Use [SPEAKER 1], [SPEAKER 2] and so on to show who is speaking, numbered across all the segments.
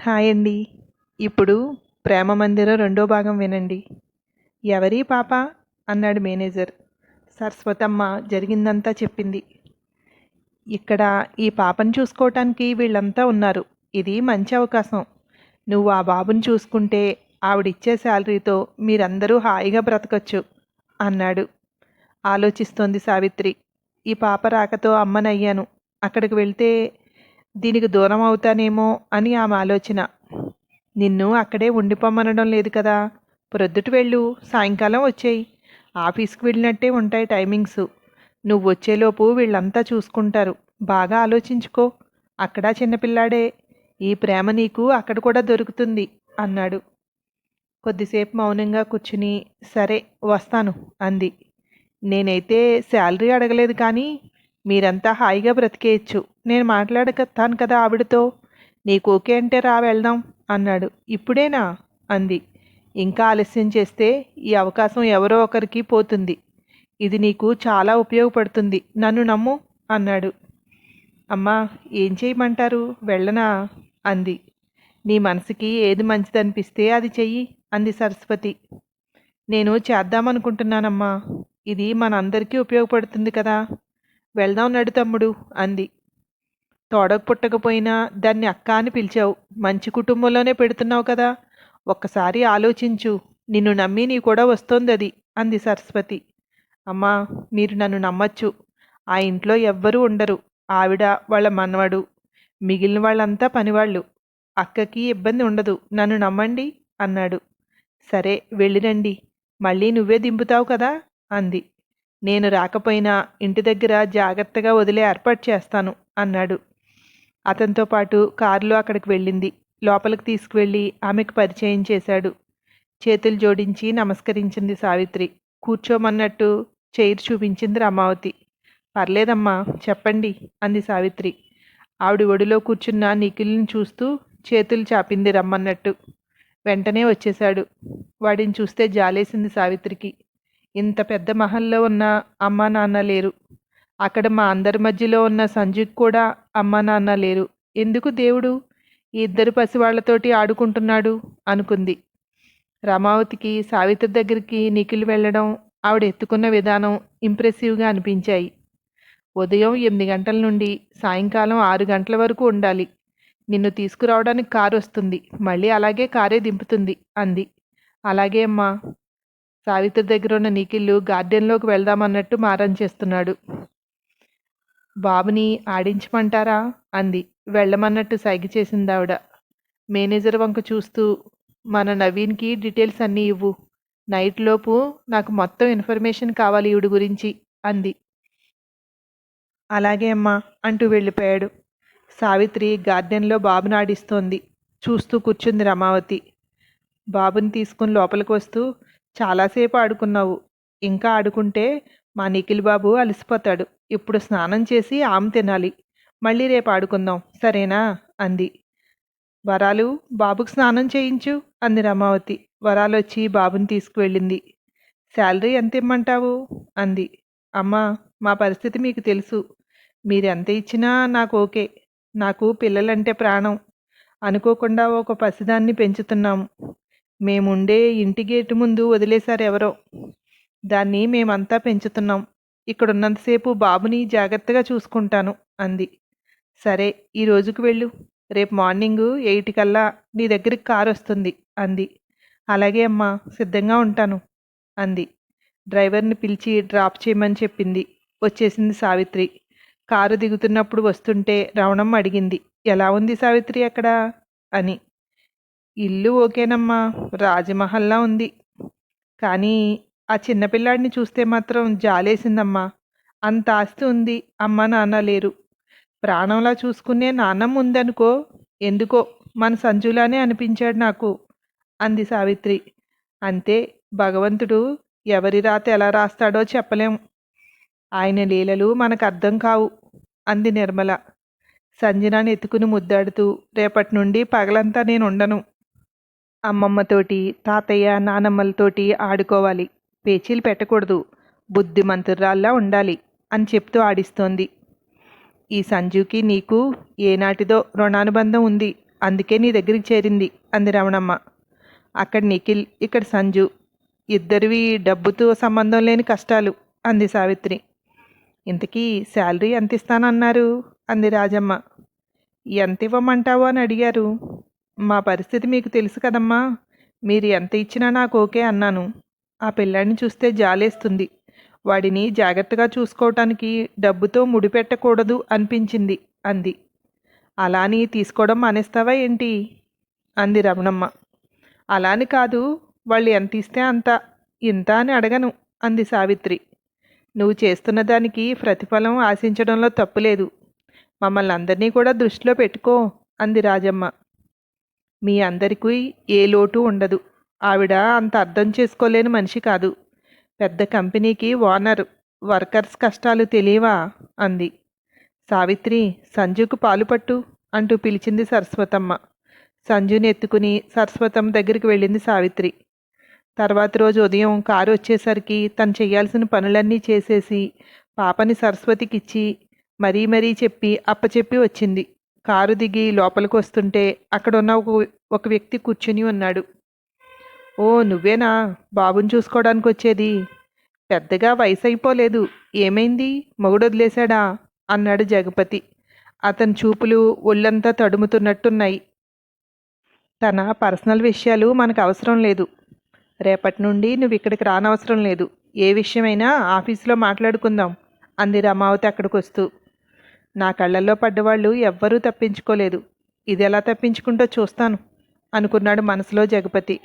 [SPEAKER 1] Hi అండి. ఇప్పుడు ప్రేమ మందిరం రెండో భాగం వినండి. ఎవరి పాప? అన్నాడు మేనేజర్. సరస్వతమ్మ జరిగిందంతా చెప్పింది. ఇక్కడ ఈ పాపను చూసుకోవటానికి వీళ్ళంతా ఉన్నారు. ఇది మంచి అవకాశం. నువ్వు ఆ బాబుని చూసుకుంటే ఆవిడిచ్చే శాలరీతో మీరందరూ హాయిగా బ్రతకొచ్చు అన్నాడు. ఆలోచిస్తోంది సావిత్రి. ఈ పాప రాకతో అమ్మనయ్యాను. అక్కడికి వెళ్తే దీనికి దూరం అవుతానేమో అని ఆమె ఆలోచన. నిన్ను అక్కడే ఉండిపోమనడం లేదు కదా. ప్రొద్దుట వెళ్ళు సాయంకాలం వచ్చేయి. ఆఫీస్కి వెళ్ళినట్టే ఉంటాయి టైమింగ్స్. నువ్వు వచ్చేలోపు వీళ్ళంతా చూసుకుంటారు. బాగా ఆలోచించుకో. అక్కడ చిన్నపిల్లాడే ఈ ప్రేమ నీకు అక్కడ కూడా దొరుకుతుంది అన్నాడు. కొద్దిసేపు మౌనంగా కూర్చుని సరే వస్తాను అంది. నేనైతే శాలరీ అడగలేదు కానీ మీరంతా హాయిగా బ్రతికేయచ్చు. నేను మాట్లాడతాను కదా ఆవిడతో? నీకు ఓకే అంటే రా వెళ్దాం అన్నాడు. ఇప్పుడేనా? అంది. ఇంకా ఆలస్యం చేస్తే ఈ అవకాశం ఎవరో ఒకరికి పోతుంది. ఇది నీకు చాలా ఉపయోగపడుతుంది. నన్ను నమ్ము అన్నాడు. అమ్మా ఏం చేయమంటారు? వెళ్ళనా? అంది. నీ మనసుకి ఏది మంచిదనిపిస్తే అది చెయ్యి అంది సరస్వతి. నేను చేద్దామనుకుంటున్నానమ్మా. ఇది మనందరికీ ఉపయోగపడుతుంది కదా? వెళ్దాం నడు తమ్ముడు అంది. తోడకు పుట్టకపోయినా దాన్ని అక్క అని పిలిచావు. మంచి కుటుంబంలోనే పెడుతున్నావు కదా. ఒక్కసారి ఆలోచించు. నిన్ను నమ్మి నీ కూడా వస్తోంది అది అంది సరస్వతి. అమ్మా మీరు నన్ను నమ్మచ్చు. ఆ ఇంట్లో ఎవ్వరూ ఉండరు. ఆవిడ వాళ్ళ మనవడు. మిగిలిన వాళ్ళంతా పనివాళ్ళు. అక్కకి ఇబ్బంది ఉండదు. నన్ను నమ్మండి అన్నాడు. సరే వెళ్ళిరండి మళ్ళీ నువ్వే దింపుతావు కదా అంది. నేను రాకపోయినా ఇంటి దగ్గర జాగ్రత్తగా వదిలే ఏర్పాటు చేస్తాను అన్నాడు. అతనితో పాటు కారులో అక్కడికి వెళ్ళింది. లోపలికి తీసుకువెళ్ళి ఆమెకు పరిచయం చేశాడు. చేతులు జోడించి నమస్కరించింది సావిత్రి. కూర్చోమన్నట్టు చైర్ చూపించింది రమావతి. పర్లేదమ్మా చెప్పండి అంది సావిత్రి. ఆవిడ ఒడిలో కూర్చున్న నిఖిల్ని చూస్తూ చేతులు చాపింది రమ్మన్నట్టు. వెంటనే వచ్చేశాడు. వాడిని చూస్తే జాలేసింది సావిత్రికి. ఇంత పెద్ద మహల్లో ఉన్న అమ్మా నాన్న లేరు. అక్కడ మా అందరి మధ్యలో ఉన్న సంజుకి కూడా అమ్మా నాన్న లేరు. ఎందుకు దేవుడు? ఈ ఇద్దరు పసివాళ్ళతోటి ఆడుకుంటున్నాడు అనుకుంది. రమావతికి సావిత్రి దగ్గరికి నిఖిల్ వెళ్ళడం ఆవిడ ఎత్తుకున్న విధానం ఇంప్రెసివ్గా అనిపించాయి. ఉదయం ఎనిమిది గంటల నుండి సాయంకాలం ఆరు గంటల వరకు ఉండాలి. నిన్ను తీసుకురావడానికి కారు వస్తుంది. మళ్ళీ అలాగే కారే దింపుతుంది అంది. అలాగే అమ్మా. సావిత్రి దగ్గర ఉన్న నిఖిల్లు గార్డెన్లోకి వెళ్దామన్నట్టు మారం చేస్తున్నాడు. బాబుని ఆడించమంటారా? అంది. వెళ్ళమన్నట్టు సైగ చేసింది ఆవిడ మేనేజర్ వంక చూస్తూ మన నవీన్కి డీటెయిల్స్ అన్నీ ఇవ్వు. నైట్ లోపు నాకు మొత్తం ఇన్ఫర్మేషన్ కావాలి ఈవిడ గురించి అంది. అలాగే అమ్మా అంటూ వెళ్ళిపోయాడు. సావిత్రి గార్డెన్లో బాబుని ఆడిస్తోంది. చూస్తూ కూర్చుంది రమావతి. బాబుని తీసుకుని లోపలికి వస్తూ చాలాసేపు ఆడుకున్నావు. ఇంకా ఆడుకుంటే మా నిఖిల్ బాబు అలసిపోతాడు. ఇప్పుడు స్నానం చేసి ఆమె తినాలి. మళ్ళీ రేపు ఆడుకుందాం. సరేనా? అంది. వరాలు బాబుకు స్నానం చేయించు అంది రమావతి. వరాలు వచ్చి బాబుని తీసుకువెళ్ళింది. శాలరీ ఎంత ఇమ్మంటావు? అంది. అమ్మా మా పరిస్థితి మీకు తెలుసు. మీరు ఎంత ఇచ్చినా నాకు ఓకే. నాకు పిల్లలంటే ప్రాణం. అనుకోకుండా ఒక పసిదాన్ని పెంచుతున్నాము మేముండే ఇంటి గేటు ముందు వదిలేశారు ఎవరో. దాన్ని మేమంతా పెంచుతున్నాం. ఇక్కడ ఉన్నంతసేపు బాబుని జాగ్రత్తగా చూసుకుంటాను అంది. సరే ఈ రోజుకు వెళ్ళు. రేపు మార్నింగ్ ఎయిట్ కల్లా నీ దగ్గరికి కారు వస్తుంది అంది. అలాగే అమ్మా సిద్ధంగా ఉంటాను అంది. డ్రైవర్ని పిలిచి డ్రాప్ చేయమని చెప్పింది. వచ్చేసింది సావిత్రి. కారు దిగుతున్నప్పుడు వస్తుంటే రవణమ్మ అడిగింది ఎలా ఉంది సావిత్రి అక్కడ? అని. ఇల్లు ఓకేనమ్మా. రాజమహల్లా ఉంది. కానీ ఆ చిన్నపిల్లాడిని చూస్తే మాత్రం జాలేసిందమ్మా. అంత ఆస్తి ఉంది. అమ్మ నాన్న లేరు. ప్రాణంలా చూసుకునే నాన్నమ్మ ఉందనుకో ఎందుకో మన సంజులానే అనిపించాడు నాకు. అంది సావిత్రి. అంతే భగవంతుడు ఎవరి రాత ఎలా రాస్తాడో చెప్పలేం. ఆయన లీలలు మనకు అర్థం కావు అంది నిర్మల. సంజనాన్ని ఎత్తుకుని ముద్దాడుతూ రేపటి నుండి పగలంతా నేను ఉండను. అమ్మమ్మతోటి తాతయ్య నానమ్మలతోటి ఆడుకోవాలి. పేచీలు పెట్టకూడదు. బుద్ధిమంతురాల్లా ఉండాలి అని చెప్తూ ఆడిస్తోంది. ఈ సంజుకి నీకు ఏనాటిదో రుణానుబంధం ఉంది. అందుకే నీ దగ్గరికి చేరింది అంది రమణమ్మ. అక్కడ నిఖిల్ ఇక్కడ సంజు. ఇద్దరివి డబ్బుతో సంబంధం లేని కష్టాలు అంది సావిత్రి. ఇంతకీ శాలరీ ఎంత ఇస్తానన్నారు అంది రాజమ్మ. ఎంత ఇవ్వమంటావు అని అడిగారు. మా పరిస్థితి మీకు తెలుసు కదమ్మా. మీరు ఎంత ఇచ్చినా నాకు ఓకే అన్నాను. ఆ పిల్లాడిని చూస్తే జాలేస్తుంది. వాడిని జాగ్రత్తగా చూసుకోవటానికి డబ్బుతో ముడిపెట్టకూడదు అనిపించింది అంది. అలాని తీసుకోవడం మానేస్తావా ఏంటి? అంది రమణమ్మ. అలాని కాదు వాళ్ళు ఎంత ఇస్తే అంత. ఇంత అని అడగను అంది సావిత్రి. నువ్వు చేస్తున్న దానికి ప్రతిఫలం ఆశించడంలో తప్పులేదు. మమ్మల్ని అందరినీ కూడా దృష్టిలో పెట్టుకో అంది రాజమ్మ. మీ అందరికీ ఏ లోటు ఉండదు. ఆవిడ అంత అర్థం చేసుకోలేని మనిషి కాదు. పెద్ద కంపెనీకి ఓనర్ వర్కర్స్ కష్టాలు తెలియవా? అంది. సావిత్రి సంజుకు పాలు పట్టు అంటూ పిలిచింది సరస్వతమ్మ. సంజుని ఎత్తుకుని సరస్వతమ్మ దగ్గరికి వెళ్ళింది సావిత్రి. తర్వాత రోజు ఉదయం కారు వచ్చేసరికి తను చేయాల్సిన పనులన్నీ చేసేసి పాపని సరస్వతికి ఇచ్చి మరీ మరీ చెప్పి అప్పచెప్పి వచ్చింది. కారు దిగి లోపలికి వస్తుంటే అక్కడ ఉన్న ఒక ఒక వ్యక్తి కూర్చుని ఉన్నాడు. ఓ నువ్వేనా? బాబుని చూసుకోవడానికి వచ్చేది పెద్దగా వయసు అయిపోలేదు ఏమైంది? మొగుడు వదిలేశాడా అన్నాడు జగపతి. అతని చూపులు ఒళ్ళంతా తడుముతున్నట్టున్నాయి. తన పర్సనల్ విషయాలు మనకు అవసరం లేదు. రేపటి నుండి నువ్వు ఇక్కడికి రానవసరం లేదు. ఏ విషయమైనా ఆఫీసులో మాట్లాడుకుందాం. అంది రమావతి అక్కడికి వస్తూ నా కళ్ళల్లో పడ్డవాళ్ళు ఎవ్వరూ తప్పించుకోలేదు. ఇది ఎలా తప్పించుకుంటో చూస్తాను అనుకున్నాడు మనసులో జగపతి.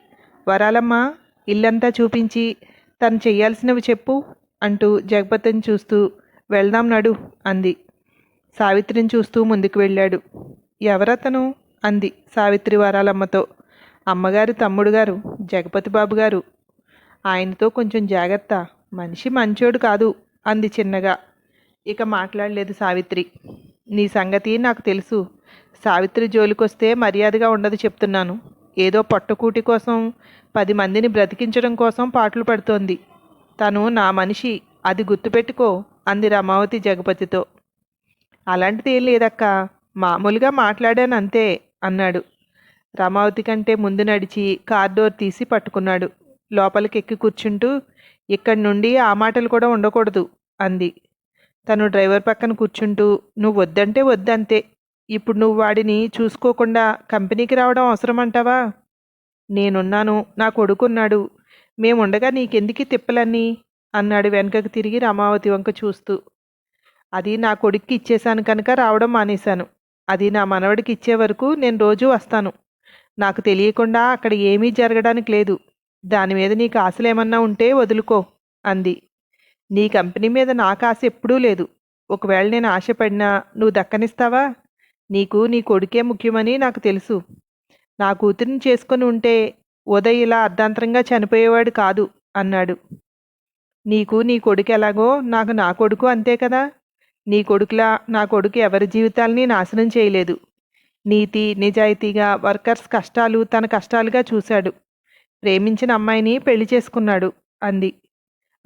[SPEAKER 1] వరాలమ్మ ఇల్లంతా చూపించి తను చేయాల్సినవి చెప్పు అంటూ జగపతిని చూస్తూ వెళ్దాం నడు అంది. సావిత్రిని చూస్తూ ముందుకు వెళ్ళాడు. ఎవరతను? అంది సావిత్రి వరాలమ్మతో. అమ్మగారు తమ్ముడు గారు జగపతి బాబు గారు ఆయనతో కొంచెం జాగ్రత్త మనిషి మంచోడు కాదు అంది చిన్నగా. ఇక మాట్లాడలేదు సావిత్రి. నీ సంగతి నాకు తెలుసు. సావిత్రి జోలికొస్తే మర్యాదగా ఉండదు చెప్తున్నాను. ఏదో పట్టుకూటి కోసం పది మందిని బ్రతికించడం కోసం పాటలు పడుతోంది. తను నా మనిషి అది గుర్తుపెట్టుకో అంది రమావతి జగపతితో. అలాంటిది ఏం లేదక్క మామూలుగా మాట్లాడాను అంతే అన్నాడు. రమావతి కంటే ముందు నడిచి కార్ డోర్ తీసి పట్టుకున్నాడు. లోపలికి ఎక్కి కూర్చుంటూ ఇక్కడి నుండి ఆ మాటలు కూడా ఉండకూడదు అంది. తను డ్రైవర్ పక్కన కూర్చుంటూ నువ్వు వద్దంటే వద్దంతే. ఇప్పుడు నువ్వు వాడిని చూసుకోకుండా కంపెనీకి రావడం అవసరమంటావా? నేనున్నాను నా కొడుకున్నాడు. మేముండగా నీకెందుకు తిప్పలన్నీ? అన్నాడు వెనకకు తిరిగి రమావతి వంక చూస్తూ. అది నా కొడుక్కి ఇచ్చేశాను కనుక రావడం మానేశాను. అది నా మనవడికి ఇచ్చే వరకు నేను రోజూ వస్తాను. నాకు తెలియకుండా అక్కడ ఏమీ జరగడానికి లేదు. దాని మీద నీకు ఆశలేమన్నా ఉంటే వదులుకో అంది. నీ కంపెనీ మీద నాకు ఆశ ఎప్పుడూ లేదు. ఒకవేళ నేను ఆశపడినా నువ్వు దక్కనిస్తావా? నీకు నీ కొడుకే ముఖ్యమని నాకు తెలుసు. నా కూతురిని చేసుకొని ఉంటే ఉదయ్ ఇలా అర్ధాంతరంగా చనిపోయేవాడు కాదు అన్నాడు. నీకు నీ కొడుకు ఎలాగో నాకు నా కొడుకు అంతే కదా? నీ కొడుకులా నా కొడుకు ఎవరి జీవితాల్ని నాశనం చేయలేదు. నీతి నిజాయితీగా వర్కర్స్ కష్టాలు తన కష్టాలుగా చూశాడు. ప్రేమించిన అమ్మాయిని పెళ్ళి చేసుకున్నాడు అంది.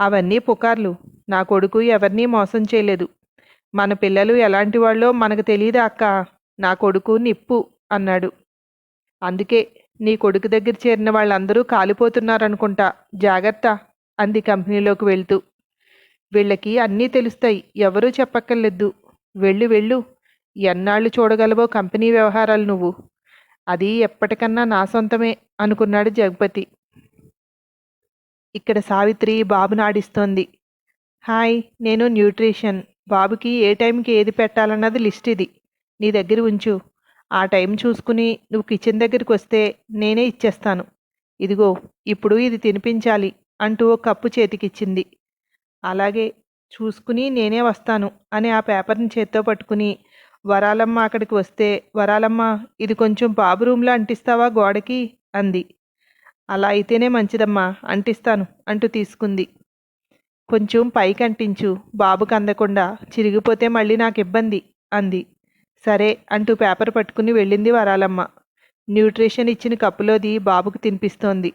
[SPEAKER 1] అవన్నీ పుకార్లు. నా కొడుకు ఎవరినీ మోసం చేయలేదు. మన పిల్లలు ఎలాంటి వాళ్ళో మనకు తెలియదా అక్క? నా కొడుకు నిప్పు అన్నాడు. అందుకే నీ కొడుకు దగ్గర చేరిన వాళ్ళందరూ కాలిపోతున్నారనుకుంటా. జాగ్రత్త అంది కంపెనీలోకి వెళ్తూ. వీళ్ళకి అన్నీ తెలుస్తాయి. ఎవరూ చెప్పక్కర్లేదు. వెళ్ళు వెళ్ళు. ఎన్నాళ్ళు చూడగలవో కంపెనీ వ్యవహారాలు నువ్వు. అది ఎప్పటికన్నా నా సొంతమే అనుకున్నాడు జగపతి. ఇక్కడ సావిత్రి బాబుని ఆడిస్తోంది హాయ్ నేను న్యూట్రిషన్. బాబుకి ఏ టైంకి ఏది పెట్టాలన్నది లిస్ట్ ఇది. నీ దగ్గర ఉంచు. ఆ టైం చూసుకుని నువ్వు కిచెన్ దగ్గరికి వస్తే నేనే ఇచ్చేస్తాను. ఇదిగో ఇప్పుడు ఇది తినిపించాలి అంటూ ఒక కప్పు చేతికిచ్చింది. అలాగే చూసుకుని నేనే వస్తాను అని ఆ పేపర్ని చేత్తో పట్టుకుని వరాలమ్మ అక్కడికి వస్తే వరాలమ్మ ఇది కొంచెం బాబు రూమ్లో అంటిస్తావా గోడకి? అంది. అలా అయితేనే మంచిదమ్మా అంటిస్తాను అంటూ తీసుకుంది. కొంచెం పైకి అంటించు బాబుకు అందకుండా చిరిగిపోతే మళ్ళీ నాకు ఇబ్బంది అంది. సరే అంటూ పేపర్ పట్టుకుని వెళ్ళింది వరాలమ్మ. న్యూట్రిషన్ ఇచ్చిన కప్పులోది బాబుకు తినిపిస్తోంది.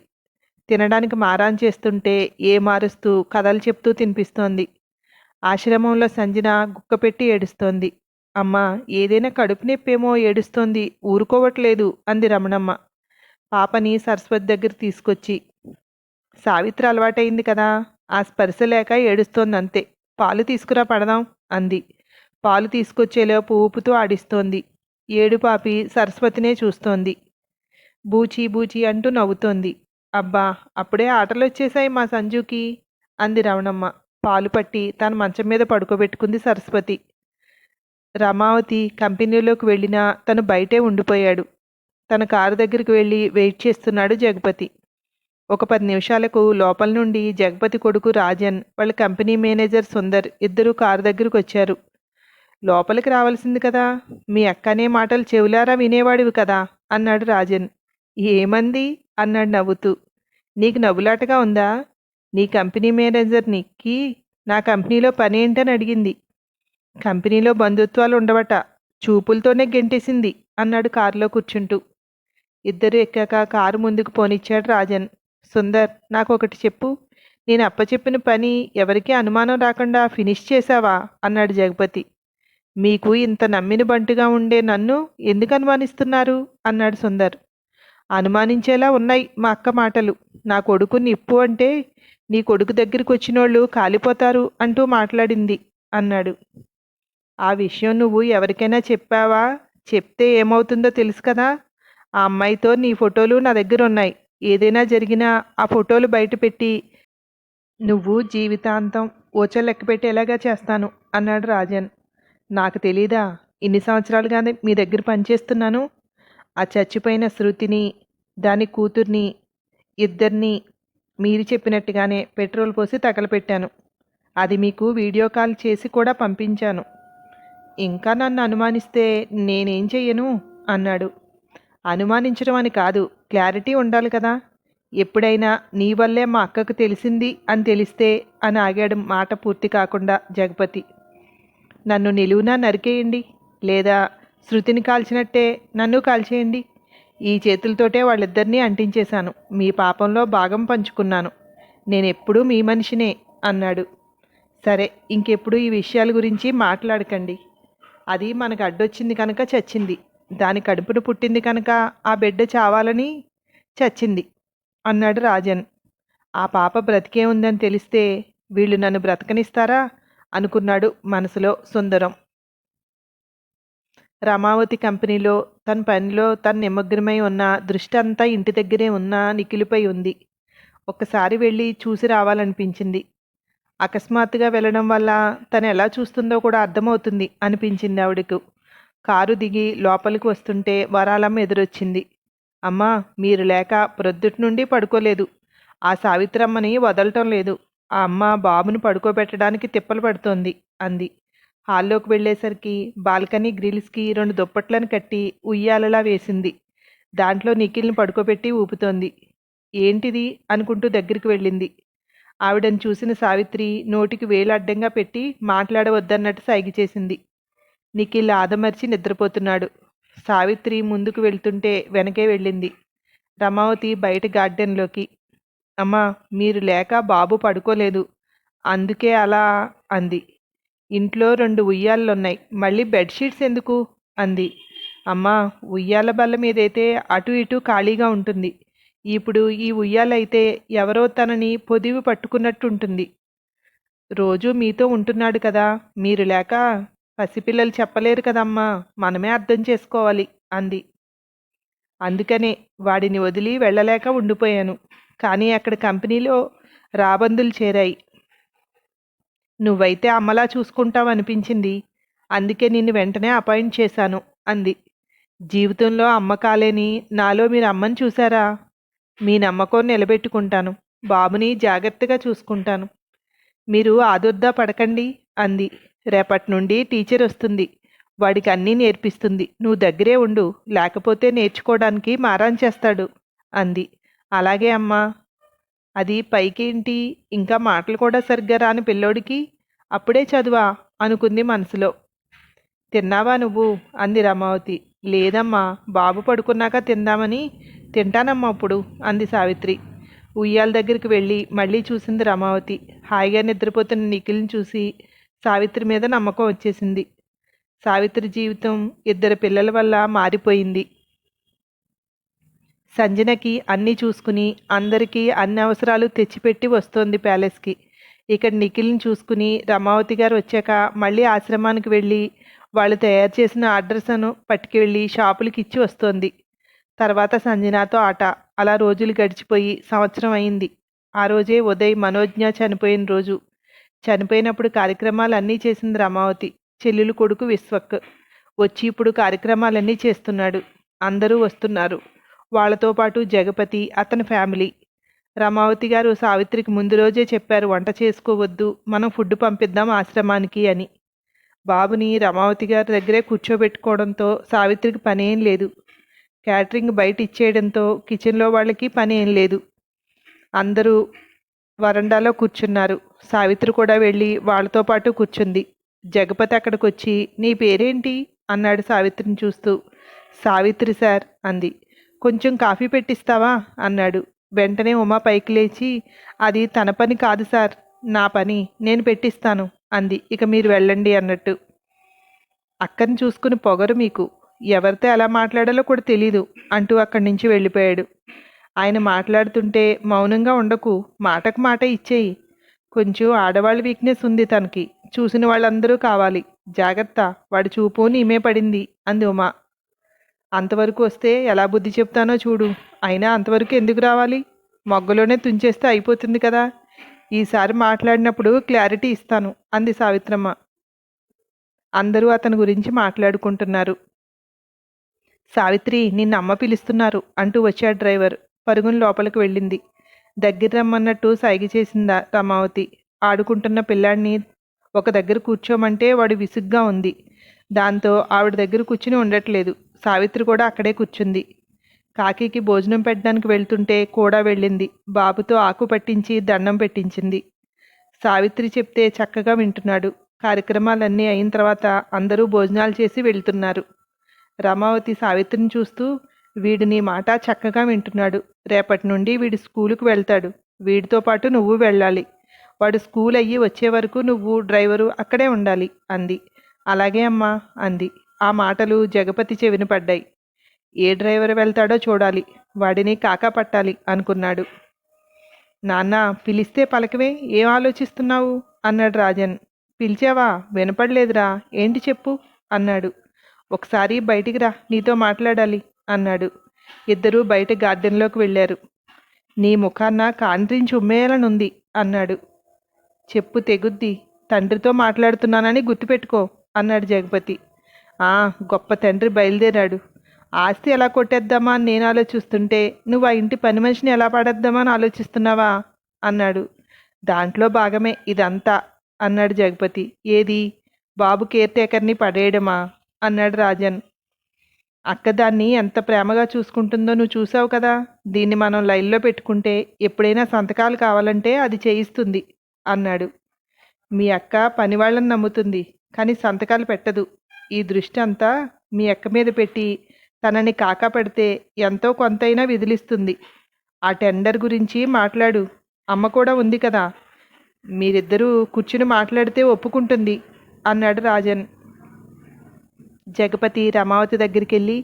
[SPEAKER 1] తినడానికి మారాన్ చేస్తుంటే ఏ మారుస్తూ కథలు చెప్తూ తినిపిస్తోంది. ఆశ్రమంలో సంజన గుక్కపెట్టి ఏడుస్తోంది. అమ్మా ఏదైనా కడుపు నొప్పేమో ఏడుస్తోంది ఊరుకోవట్లేదు అంది రమణమ్మ. పాపని సరస్వతి దగ్గర తీసుకొచ్చి సావిత్రి అలవాటైంది కదా ఆ స్పర్శ లేక ఏడుస్తోంది అంతే పాలు తీసుకురా పడదాం అంది. పాలు తీసుకొచ్చేలోపు ఊపుతూ ఆడిస్తోంది. ఏడు పాపి సరస్వతినే చూస్తోంది. బూచి బూచి అంటూ నవ్వుతోంది. అబ్బా అప్పుడే ఆటలు వచ్చేసాయి మా సంజుకి అంది రమణమ్మ. పాలు పట్టి తన మంచం మీద పడుకోబెట్టుకుంది సరస్వతి. రమావతి కంపెనీలోకి వెళ్ళినా తను బయటే ఉండిపోయాడు. తన కారు దగ్గరికి వెళ్ళి వెయిట్ చేస్తున్నాడు జగపతి. ఒక పది నిమిషాలకు లోపల నుండి జగపతి కొడుకు రాజన్ వాళ్ళ కంపెనీ మేనేజర్ సుందర్ ఇద్దరు కారు దగ్గరికి వచ్చారు. లోపలికి రావాల్సింది కదా మీ అక్కనే మాటలు చెవులారా వినేవాడివి కదా అన్నాడు రాజన్. ఏమంది? అన్నాడు నవ్వుతూ. నీకు నవ్వులాటగా ఉందా? నీ కంపెనీ మేనేజర్ నిక్కి నా కంపెనీలో పని ఏంటని అడిగింది. కంపెనీలో బంధుత్వాలు ఉండవట చూపులతోనే గెంటేసింది అన్నాడు కారులో కూర్చుంటూ. ఇద్దరు ఎక్కాక కారు ముందుకు పోనిచ్చాడు రాజన్. సుందర్ నాకు ఒకటి చెప్పు. నేను అప్పచెప్పిన పని ఎవరికీ అనుమానం రాకుండా ఫినిష్ చేశావా? అన్నాడు జగపతి. మీకు ఇంత నమ్మిన బంటుగా ఉండే నన్ను ఎందుకు అనుమానిస్తున్నారు? అన్నాడు సుందర్. అనుమానించేలా ఉన్నాయి మా అక్క మాటలు. నా కొడుకు నిప్పు అంటే నీ కొడుకు దగ్గరికి వచ్చినోళ్ళు కాలిపోతారు అంటూ మాట్లాడింది అన్నాడు. ఆ విషయం నువ్వు ఎవరికైనా చెప్పావా? చెప్తే ఏమవుతుందో తెలుసు కదా? ఆ అమ్మాయితో నీ ఫోటోలు నా దగ్గర ఉన్నాయి. ఏదైనా జరిగినా ఆ ఫోటోలు బయటపెట్టి నువ్వు జీవితాంతం ఓచ లెక్క పెట్టేలాగా చేస్తాను అన్నాడు రాజన్. నాకు తెలీదా? ఇన్ని సంవత్సరాలుగానే మీ దగ్గర పనిచేస్తున్నాను. ఆ చచ్చిపోయిన శృతిని దాని కూతుర్ని ఇద్దరిని మీరు చెప్పినట్టుగానే పెట్రోల్ పోసి తగలపెట్టాను. అది మీకు వీడియో కాల్ చేసి కూడా పంపించాను. ఇంకా నన్ను అనుమానిస్తే నేనేం చెయ్యను? అన్నాడు. అనుమానించడం అని కాదు. క్లారిటీ ఉండాలి కదా. ఎప్పుడైనా నీ వల్లే మా అక్కకు తెలిసింది అని తెలిస్తే అని ఆగాడు మాట పూర్తి కాకుండా జగపతి. నన్ను నిలువునా నరికేయండి. లేదా శృతిని కాల్చినట్టే నన్ను కాల్చేయండి. ఈ చేతులతోటే వాళ్ళిద్దరినీ అంటించేశాను. మీ పాపంలో భాగం పంచుకున్నాను. నేనెప్పుడూ మీ మనిషినే అన్నాడు. సరే ఇంకెప్పుడు ఈ విషయాల గురించి మాట్లాడకండి. అది మనకు అడ్డొచ్చింది కనుక చచ్చింది. దాని కడుపును పుట్టింది కనుక ఆ బిడ్డ చావాలని చచ్చింది అన్నాడు రాజన్. ఆ పాప బ్రతికే ఉందని తెలిస్తే వీళ్ళు నన్ను బ్రతకనిస్తారా? అనుకున్నాడు మనసులో సుందరం. రమావతి కంపెనీలో తన పనిలో తన నిమగ్నమై ఉన్న దృష్టి అంతా ఇంటి దగ్గరే ఉన్న నిఖిలిపై ఉంది. ఒక్కసారి వెళ్ళి చూసి రావాలనిపించింది. అకస్మాత్తుగా వెళ్ళడం వల్ల తను ఎలా చూస్తుందో కూడా అర్థమవుతుంది అనిపించింది ఆవిడకు. కారు దిగి లోపలికి వస్తుంటే వరాలమ్మ ఎదురొచ్చింది. అమ్మా మీరు లేక ప్రొద్దుటి నుండి పడుకోలేదు. ఆ సావిత్రమ్మని వదలటం లేదు. ఆ అమ్మ బాబును పడుకోబెట్టడానికి తిప్పలు పడుతోంది అంది. హాల్లోకి వెళ్ళేసరికి బాల్కనీ గ్రిల్స్కి రెండు దుప్పట్లను కట్టి ఉయ్యాలలా వేసింది. దాంట్లో నిఖిల్ని పడుకోబెట్టి ఊపుతోంది. ఏంటిది? అనుకుంటూ దగ్గరికి వెళ్ళింది. ఆవిడని చూసిన సావిత్రి నోటికి వేలు అడ్డంగా పెట్టి మాట్లాడవద్దన్నట్టు సైగి చేసింది. నిఖిల్ ఆదమర్చి నిద్రపోతున్నాడు. సావిత్రి ముందుకు వెళ్తుంటే వెనకే వెళ్ళింది. రమావతి బయట గార్డెన్లోకి. అమ్మా మీరు లేక బాబు పడుకోలేదు. అందుకే అలా అంది. ఇంట్లో రెండు ఉయ్యాలలున్నాయి. మళ్ళీ బెడ్షీట్స్ ఎందుకు? అంది. అమ్మా ఉయ్యాల బల్ల మీదైతే అటు ఇటు ఖాళీగా ఉంటుంది. ఇప్పుడు ఈ ఉయ్యాలైతే ఎవరో తనని పొదివి పట్టుకున్నట్టుంటుంది. రోజు మీతో ఉంటున్నాడు కదా మీరు లేక పసిపిల్లలు చెప్పలేరు కదమ్మా. మనమే అర్థం చేసుకోవాలి అంది. అందుకనే వాడిని వదిలి వెళ్ళలేక ఉండిపోయాను. కానీ అక్కడ కంపెనీలో రాబందులు చేరాయి. నువ్వైతే అమ్మలా చూసుకుంటావు అనిపించింది. అందుకే నిన్ను వెంటనే అపాయింట్ చేశాను అంది. జీవితంలో అమ్మ కాలేని నాలో మీరు అమ్మని చూసారా మీ నమ్మకం నిలబెట్టుకుంటాను. బాబుని జాగ్రత్తగా చూసుకుంటాను. మీరు ఆదుర్దా పడకండి అంది. రేపటి నుండి టీచర్ వస్తుంది. వాడికి అన్నీ నేర్పిస్తుంది. నువ్వు దగ్గరే ఉండు. లేకపోతే నేర్చుకోవడానికి మారాన్ చేస్తాడు. అంది. అలాగే అమ్మా. అది పైకేంటి? ఇంకా మాటలు కూడా సరిగ్గా రాని పిల్లోడికి? అప్పుడే చదువా? అనుకుంది మనసులో. తిన్నావా నువ్వు? అంది రమావతి. లేదమ్మా. బాబు పడుకున్నాక తిందామని తింటానమ్మా అప్పుడు అంది సావిత్రి. ఉయ్యాల దగ్గరికి వెళ్ళి మళ్ళీ చూసింది రమావతి. హాయిగా నిద్రపోతున్న నిఖిల్ని చూసి సావిత్రి మీద నమ్మకం వచ్చేసింది. సావిత్రి జీవితం ఇద్దరు పిల్లల వల్ల మారిపోయింది. సంజనకి అన్నీ చూసుకుని అందరికీ అన్ని అవసరాలు తెచ్చిపెట్టి వస్తోంది ప్యాలెస్కి. ఇక్కడ నిఖిల్ని చూసుకుని రమావతి గారు వచ్చాక మళ్ళీ ఆశ్రమానికి వెళ్ళి వాళ్ళు తయారు చేసిన ఆర్డర్స్ను పట్టుకెళ్ళి షాపులకి ఇచ్చి వస్తోంది. తర్వాత సంజనాతో ఆట. అలా రోజులు గడిచిపోయి సంవత్సరం అయింది. ఆ రోజే ఉదయ్ మనోజ్ఞ చనిపోయిన రోజు. చనిపోయినప్పుడు కార్యక్రమాలు అన్నీ చేసింది రమావతి చెల్లెలు కొడుకు విశ్వక్. వచ్చి ఇప్పుడు కార్యక్రమాలన్నీ చేస్తున్నాడు. అందరూ వస్తున్నారు. వాళ్ళతో పాటు జగపతి అతని ఫ్యామిలీ. రమావతి గారు సావిత్రికి ముందు రోజే చెప్పారు వంట చేసుకోవద్దు మనం ఫుడ్ పంపిద్దాం ఆశ్రమానికి అని. బాబుని రమావతి గారి దగ్గరే కూర్చోబెట్టుకోవడంతో సావిత్రికి పని ఏం లేదు. క్యాటరింగ్ బయట ఇచ్చేయడంతో కిచెన్లో వాళ్ళకి పని ఏం లేదు. అందరూ వరండాలో కూర్చున్నారు. సావిత్రి కూడా వెళ్ళి వాళ్ళతో పాటు కూర్చుంది. జగపతి అక్కడికి వచ్చి నీ పేరేంటి? అన్నాడు సావిత్రిని చూస్తూ. సావిత్రి సార్ అంది. కొంచెం కాఫీ పెట్టిస్తావా? అన్నాడు. వెంటనే ఉమా పైకి లేచి అది తన పని కాదు సార్ నా పని నేను పెట్టిస్తాను అంది. ఇక మీరు వెళ్ళండి అన్నట్టు. అక్కని చూసుకుని పొగరు మీకు. ఎవరితో ఎలా మాట్లాడాలో కూడా తెలీదు అంటూ అక్కడి నుంచి వెళ్ళిపోయాడు. ఆయన మాట్లాడుతుంటే మౌనంగా ఉండకు మాటకు మాట ఇచ్చేయి. కొంచెం ఆడవాళ్ళ వీక్నెస్ ఉంది తనకి చూసిన వాళ్ళందరూ కావాలి. జాగ్రత్త వాడి చూపు నీమే పడింది అంది ఉమా. అంతవరకు వస్తే ఎలా బుద్ధి చెప్తానో చూడు అయినా అంతవరకు ఎందుకు రావాలి? మొగ్గలోనే తుంచేస్తే అయిపోతుంది కదా. ఈసారి మాట్లాడినప్పుడు క్లారిటీ ఇస్తాను అంది సావిత్రమ్మ. అందరూ అతని గురించి మాట్లాడుకుంటున్నారు. సావిత్రి నిన్న అమ్మ పిలుస్తున్నారు అంటూ వచ్చాడు డ్రైవర్. పరుగుని లోపలికి వెళ్ళింది. దగ్గర రమ్మన్నట్టు సైగ చేసిందా రమావతి. ఆడుకుంటున్న పిల్లాడిని ఒక దగ్గర కూర్చోమంటే వాడు విసుగ్గా ఉంది. దాంతో ఆవిడ దగ్గర కూర్చుని ఉండట్లేదు. సావిత్రి కూడా అక్కడే కూర్చుంది. కాకికి భోజనం పెట్టడానికి వెళ్తుంటే కూడా వెళ్ళింది. బాబుతో ఆకు పట్టించి దండం పెట్టించింది. సావిత్రి చెప్తే చక్కగా వింటున్నాడు. కార్యక్రమాలన్నీ అయిన తర్వాత అందరూ భోజనాలు చేసి వెళ్తున్నారు. రమావతి సావిత్రిని చూస్తూ వీడు నీ మాట చక్కగా వింటున్నాడు. రేపటి నుండి వీడు స్కూలుకు వెళ్తాడు. వీడితో పాటు నువ్వు వెళ్ళాలి. వాడు స్కూల్ అయ్యి వచ్చే వరకు నువ్వు డ్రైవరు అక్కడే ఉండాలి అంది. అలాగే అమ్మా అంది. ఆ మాటలు జగపతి చెవిన పడ్డాయి. ఏ డ్రైవర్ వెళ్తాడో చూడాలి. వాడిని కాకా పట్టాలి అనుకున్నాడు. నాన్న పిలిస్తే పలకవే ఏం ఆలోచిస్తున్నావు? అన్నాడు రాజన్. పిలిచావా? వినపడలేదురా. ఏంటి చెప్పు? అన్నాడు. ఒకసారి బయటికి రా. నీతో మాట్లాడాలి. అన్నాడు. ఇద్దరూ బయట గార్డెన్లోకి వెళ్ళారు. నీ ముఖాన్న కాండ్రించి ఉమ్మేయాలనుంది అన్నాడు. చెప్పు తెగుద్ది తండ్రితో మాట్లాడుతున్నానని గుర్తుపెట్టుకో అన్నాడు జగపతి. ఆ గొప్ప తండ్రి బయలుదేరాడు. ఆస్తి ఎలా కొట్టేద్దామా అని నేను ఆలోచిస్తుంటే నువ్వు ఆ ఇంటి పని మనిషిని ఎలా పడేద్దామా అని ఆలోచిస్తున్నావా అన్నాడు. దాంట్లో భాగమే ఇదంతా అన్నాడు జగపతి. ఏది? బాబు కేర్ టేకర్ని పడేయడమా? అన్నాడు రాజన్. అక్క దాన్ని ఎంత ప్రేమగా చూసుకుంటుందో నువ్వు చూసావు కదా. దీన్ని మనం లైన్లో పెట్టుకుంటే ఎప్పుడైనా సంతకాలు కావాలంటే అది చేయిస్తుంది అన్నాడు. మీ అక్క పనివాళ్ళని నమ్ముతుంది కానీ సంతకాలు పెట్టదు. ఈ దృష్టి అంతా మీ అక్క మీద పెట్టి తనని కాకా పెడితే ఎంతో కొంతైనా విదిలిస్తుంది. ఆ టెండర్ గురించి మాట్లాడు. అమ్మ కూడా ఉంది కదా. మీరిద్దరూ కూర్చుని మాట్లాడితే ఒప్పుకుంటుంది అన్నాడు రాజన్. జగపతి రమావతి దగ్గరికి వెళ్ళి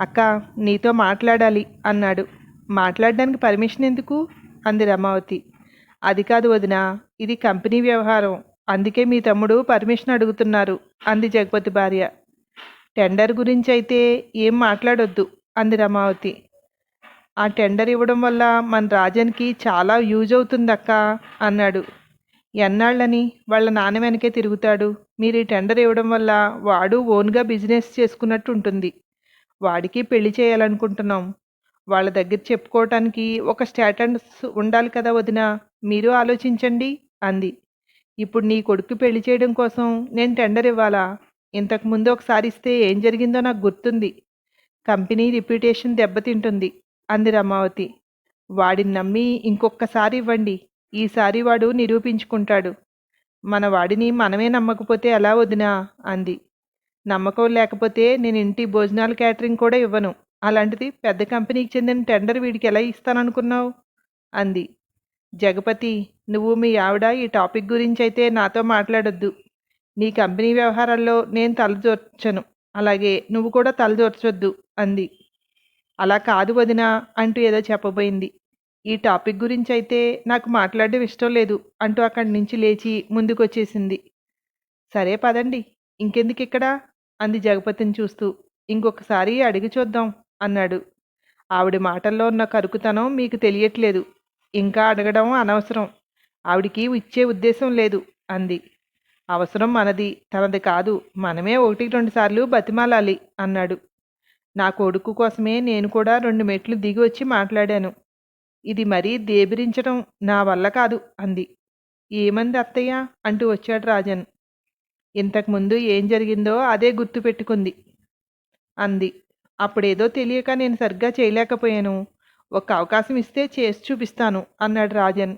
[SPEAKER 1] అక్క నీతో మాట్లాడాలి అన్నాడు. మాట్లాడడానికి పర్మిషన్ ఎందుకు? అంది రమావతి. అది కాదు వదిన ఇది కంపెనీ వ్యవహారం. అందుకే మీ తమ్ముడు పర్మిషన్ అడుగుతున్నారు అంది జగపతి భార్య. టెండర్ గురించి అయితే ఏం మాట్లాడొద్దు అంది రమావతి. ఆ టెండర్ ఇవ్వడం వల్ల మన రాజన్కి చాలా యూజ్ అవుతుంది అక్క అన్నాడు. ఎన్నాళ్ళని వాళ్ళ నాన్న వెనకే తిరుగుతాడు? మీరు ఈ టెండర్ ఇవ్వడం వల్ల వాడు ఓన్గా బిజినెస్ చేసుకున్నట్టు ఉంటుంది. వాడికి పెళ్ళి చేయాలనుకుంటున్నాం. వాళ్ళ దగ్గర చెప్పుకోవటానికి ఒక స్టేటస్ ఉండాలి కదా వదిన? మీరు ఆలోచించండి అంది. ఇప్పుడు నీ కొడుకు పెళ్ళి చేయడం కోసం నేను టెండర్ ఇవ్వాలా? ఇంతకుముందు ఒకసారి ఇస్తే ఏం జరిగిందో నాకు గుర్తుంది. కంపెనీ రిప్యుటేషన్ దెబ్బతింటుంది అంది రమావతి. వాడిని నమ్మి ఇంకొకసారి ఇవ్వండి. ఈసారి వాడు నిరూపించుకుంటాడు. మన వాడిని మనమే నమ్మకపోతే ఎలా వదినా? అంది. నమ్మకం లేకపోతే నేను ఇంటి భోజనాలు క్యాటరింగ్ కూడా ఇవ్వను. అలాంటిది పెద్ద కంపెనీకి చెందిన టెండర్ వీడికి ఎలా ఇస్తాననుకున్నావు? అంది. జగపతి నువ్వు మీ ఆవిడ ఈ టాపిక్ గురించి అయితే నాతో మాట్లాడొద్దు. నీ కంపెనీ వ్యవహారాల్లో నేను తలదూర్చను. అలాగే నువ్వు కూడా తలదూర్చొద్దు అంది. అలా కాదు వదినా అంటూ ఏదో చెప్పబోయింది. ఈ టాపిక్ గురించి అయితే నాకు మాట్లాడడం ఇష్టం లేదు. అంటూ అక్కడి నుంచి లేచి ముందుకొచ్చేసింది. సరే పదండి ఇంకెందుకు ఇక్కడ? అంది జగపతిని చూస్తూ. ఇంకొకసారి అడిగి చూద్దాం అన్నాడు. ఆవిడ మాటల్లో ఉన్న కరుకుతనం మీకు తెలియట్లేదు. ఇంకా అడగడం అనవసరం. ఆవిడికి ఇచ్చే ఉద్దేశం లేదు అంది. అవసరం మనది తనది కాదు. మనమే ఒకటి రెండు సార్లు బతిమాలాలి అన్నాడు. నా కొడుకు కోసమే నేను కూడా రెండు మెట్లు దిగి వచ్చి మాట్లాడాను. ఇది మరీ దేబిరించడం నా వల్ల కాదు అంది. ఏమంది అత్తయ్య? అంటూ వచ్చాడు రాజన్. ఇంతకుముందు ఏం జరిగిందో అదే గుర్తు పెట్టుకుంది అంది. అప్పుడేదో తెలియక నేను సరిగ్గా చేయలేకపోయాను. ఒక అవకాశం ఇస్తే చేసి చూపిస్తాను అన్నాడు రాజన్.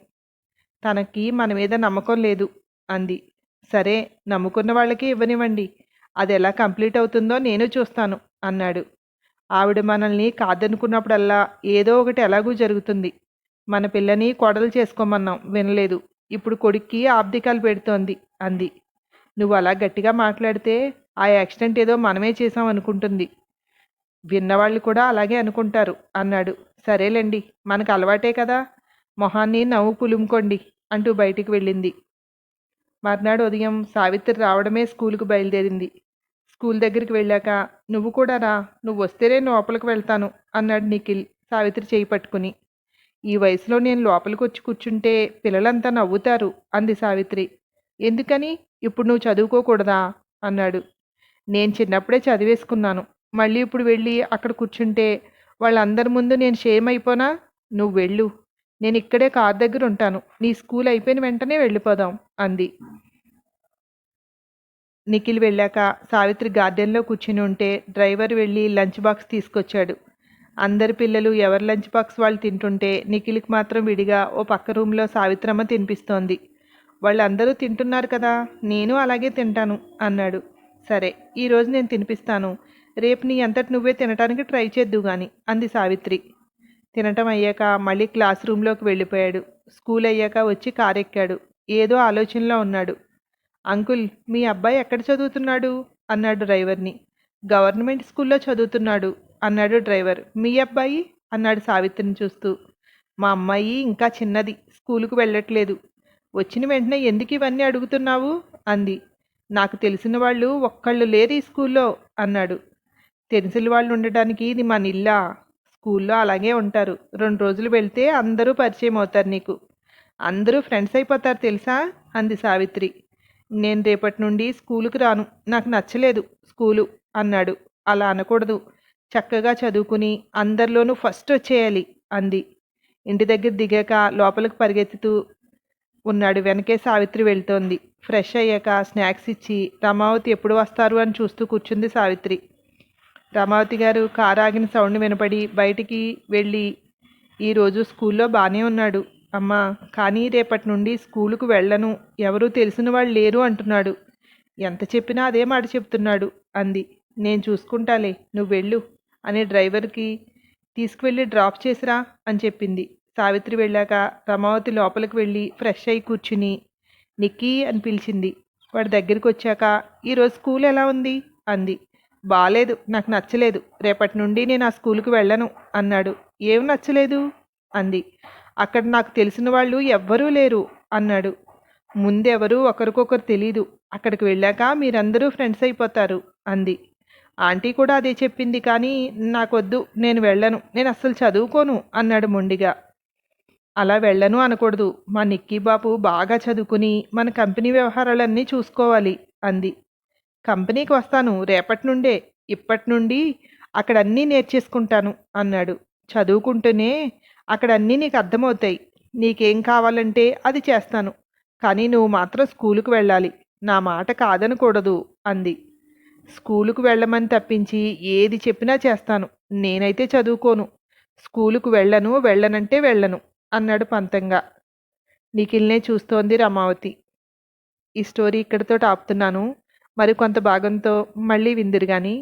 [SPEAKER 1] తనకి మన మీద నమ్మకం లేదు అంది. సరే నమ్ముకున్న వాళ్ళకి ఇవ్వనివ్వండి. అది ఎలా కంప్లీట్ అవుతుందో నేను చూస్తాను అన్నాడు. ఆవిడ మనల్ని కాదనుకున్నప్పుడల్లా ఏదో ఒకటి ఎలాగూ జరుగుతుంది. మన పిల్లని కొడలు చేసుకోమన్నాం వినలేదు. ఇప్పుడు కొడుక్కి ఆబ్దికాలు పెడుతోంది అంది. నువ్వు అలా గట్టిగా మాట్లాడితే ఆ యాక్సిడెంట్ ఏదో మనమే చేసాం అనుకుంటుంది. విన్నవాళ్ళు కూడా అలాగే అనుకుంటారు అన్నాడు. సరేలేండి మనకు అలవాటే కదా. మొహాన్ని నవ్వు పులుముకోండి అంటూ బయటికి వెళ్ళింది. మర్నాడు ఉదయం సావిత్రి రావడమే స్కూలుకు బయలుదేరింది. స్కూల్ దగ్గరికి వెళ్ళాక నువ్వు కూడా రా నువ్వు వస్తేనే లోపలికి వెళ్తాను అన్నాడు నిఖిల్ సావిత్రి చేయి పట్టుకుని. ఈ వయసులో నేను లోపలికి వచ్చి కూర్చుంటే పిల్లలంతా నవ్వుతారు అంది సావిత్రి. ఎందుకని? ఇప్పుడు నువ్వు చదువుకోకూడదా? అన్నాడు. నేను చిన్నప్పుడే చదివేసుకున్నాను. మళ్ళీ ఇప్పుడు వెళ్ళి అక్కడ కూర్చుంటే వాళ్ళందరి ముందు నేను షేమ్ అయిపోనా? నువ్వు వెళ్ళు. నేను ఇక్కడే కార్ దగ్గర ఉంటాను. నీ స్కూల్ అయిపోయిన వెంటనే వెళ్ళిపోదాం అంది. నిఖిల్ వెళ్ళాక సావిత్రి గార్డెన్లో కూర్చుని ఉంటే డ్రైవర్ వెళ్ళి లంచ్ బాక్స్ తీసుకొచ్చాడు. అందరి పిల్లలు ఎవరి లంచ్ బాక్స్ వాళ్ళు తింటుంటే నిఖిల్కి మాత్రం విడిగా ఓ పక్క రూమ్లో సావిత్రమ్మ తినిపిస్తోంది. వాళ్ళందరూ తింటున్నారు కదా నేను అలాగే తింటాను అన్నాడు. సరే ఈరోజు నేను తినిపిస్తాను. రేపు నీ అంతటి నువ్వే తినటానికి ట్రై చేద్దు గాని అంది సావిత్రి. తినటం అయ్యాక మళ్ళీ క్లాస్ రూమ్లోకి వెళ్ళిపోయాడు. స్కూల్ అయ్యాక వచ్చి కారెక్కాడు. ఏదో ఆలోచనలో ఉన్నాడు. అంకుల్ మీ అబ్బాయి ఎక్కడ చదువుతున్నాడు? అన్నాడు డ్రైవర్ని. గవర్నమెంట్ స్కూల్లో చదువుతున్నాడు అన్నాడు డ్రైవర్. మీ అబ్బాయి? అన్నాడు సావిత్రిని చూస్తూ. మా అమ్మాయి ఇంకా చిన్నది స్కూలుకు వెళ్ళట్లేదు. వచ్చిన వెంటనే ఎందుకు ఇవన్నీ అడుగుతున్నావు? అంది. నాకు తెలిసిన వాళ్ళు ఒక్కళ్ళు లేరు ఈ స్కూల్లో అన్నాడు. తెలిసిన వాళ్ళు ఉండటానికి ఇది మన ఇల్లా? స్కూల్లో అలాగే ఉంటారు. రెండు రోజులు వెళ్తే అందరూ పరిచయం అవుతారు నీకు. అందరూ ఫ్రెండ్స్ అయిపోతారు తెలుసా? అంది సావిత్రి. నేను రేపటి నుండి స్కూలుకి రాను. నాకు నచ్చలేదు స్కూలు అన్నాడు. అలా అనకూడదు. చక్కగా చదువుకుని అందరిలోనూ ఫస్ట్ వచ్చేయాలి అంది. ఇంటి దగ్గర దిగాక లోపలికి పరిగెత్తుతూ ఉన్నాడు. వెనకే సావిత్రి వెళ్తోంది. ఫ్రెష్ అయ్యాక స్నాక్స్ ఇచ్చి రమావతి ఎప్పుడు వస్తారు? అని చూస్తూ కూర్చుంది సావిత్రి. రమావతి గారు కారు ఆగిన సౌండ్ వినపడి బయటికి వెళ్ళి ఈరోజు స్కూల్లో బాగానే ఉన్నాడు. అమ్మా కానీ రేపటి నుండి స్కూలుకు వెళ్ళను. ఎవరూ తెలిసిన వాళ్ళు లేరు అంటున్నాడు. ఎంత చెప్పినా అదే మాట చెప్తున్నాడు అంది. నేను చూసుకుంటాలే నువ్వు వెళ్ళు అని డ్రైవర్కి తీసుకువెళ్ళి డ్రాప్ చేసిరా అని చెప్పింది. సావిత్రి వెళ్ళాక రమావతి లోపలికి వెళ్ళి ఫ్రెష్ అయి కూర్చుని నిక్కీ అని పిలిచింది. వాడి దగ్గరికి వచ్చాక ఈరోజు స్కూల్ ఎలా ఉంది? అంది. బాలేదు నాకు నచ్చలేదు. రేపటి నుండి నేను ఆ స్కూల్కి వెళ్ళను అన్నాడు. ఏం నచ్చలేదు? అంది. అక్కడ నాకు తెలిసిన వాళ్ళు ఎవ్వరూ లేరు అన్నాడు. ముందెవరూ ఒకరికొకరు తెలీదు. అక్కడికి వెళ్ళాక మీరందరూ ఫ్రెండ్స్ అయిపోతారు అంది. ఆంటీ కూడా అదే చెప్పింది కానీ నాకొద్దు నేను వెళ్ళను నేను అస్సలు చదువుకోను అన్నాడు మొండిగా. అలా వెళ్ళను అనకూడదు మా నిక్కీ బాబు బాగా చదువుకుని మన కంపెనీ వ్యవహారాలన్నీ చూసుకోవాలి అంది. కంపెనీకి వస్తాను రేపటి నుండే ఇప్పటి నుండి అక్కడ అన్నీ నేర్చేసుకుంటాను అన్నాడు. చదువుకుంటూనే అక్కడ అన్నీ నీకు అర్థమవుతాయి. నీకేం కావాలంటే అది చేస్తాను. కానీ నువ్వు మాత్రం స్కూలుకు వెళ్ళాలి. నా మాట కాదనకూడదు అంది. స్కూలుకు వెళ్ళమని తప్పించి ఏది చెప్పినా చేస్తాను. నేనైతే చదువుకోను. స్కూలుకు వెళ్ళను వెళ్ళనంటే వెళ్ళను అన్నాడు పంతంగా. నిఖిల్నే చూస్తోంది రమావతి. ఈ స్టోరీ ఇక్కడితో ఆపుతున్నాను. మరి కొంత భాగంతో మళ్ళీ విందురు కానీ